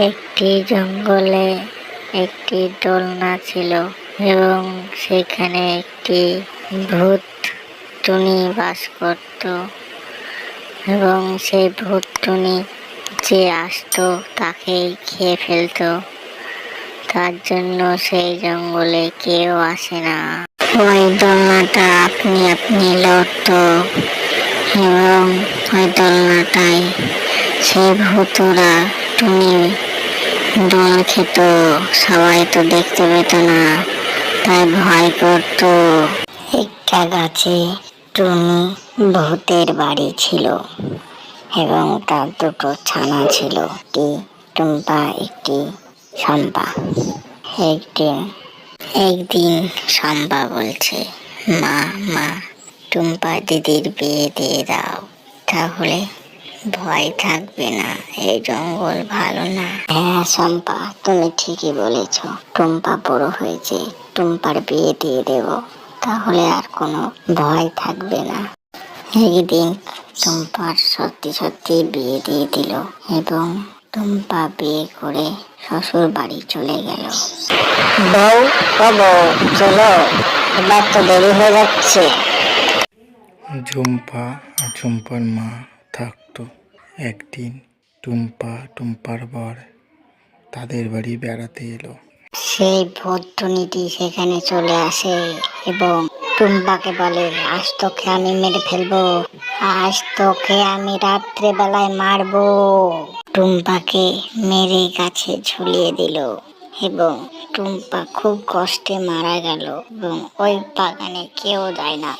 একটি জঙ্গলে একটি দোলনা ছিল এবং সেখানে একটি ভূত টুনি বাস করত এবং সেই ভূত টুনি যে আসতো তাকেই খেয়ে ফেলতো। তার জন্য সেই জঙ্গলে কেউ আসে না। ওই দোলনাটা আপনি আপনি লড়তো এবং ওই দোলনাটায় সেই ভূতরা টুনি দোল খেত সবাই তো দেখতে পেত না, তাই ভয় করতো। একটা গাছে টুনি ভূতের বাড়ি ছিল এবং তার দুটো ছানা ছিল, একটি টুম্পা, একটি শম্পা। একদিন একদিন শম্পা বলছে, মা মা, টুম্পা দিদির বিয়ে দিয়ে দাও, তাহলে ভয় থাকবে না এই জঙ্গল ভালো না। হ্যাঁ শম্পা তুমি ঠিকই বলেছ। টুম্পা বড় হয়েছে টুম্পার বিয়ে দিয়ে দেব তাহলে আর কোনো ভয় থাকবে না। একদিন টুম্পার সত্যি সত্যি বিয়ে দিয়ে দিল এবং টুম্পা বিয়ে করে শ্বশুর বাড়ি চলে গেল। বউ ও বউ চলো এবার তো দেরি হয়ে যাচ্ছে। ঝুম্পা আর ঝুম্পার মা থাকতো। একদিন টুম্পা, টুম্পার বর তাদের বাড়ি বেড়াতে এলো। সেই ভূতটুনিটি সেখানে চলে আসে এবং টুম্পাকে বলে, আজ তোকে আমি মেরে ফেলব। আজ তোকে আমি রাত্রে বেলায় মারবো। টুম্পাকে মেরে গাছে ঝুলিয়ে দিল এবং টুম্পা খুব কষ্টে মারা গেল এবং ওই বাগানে কেউ যায় না।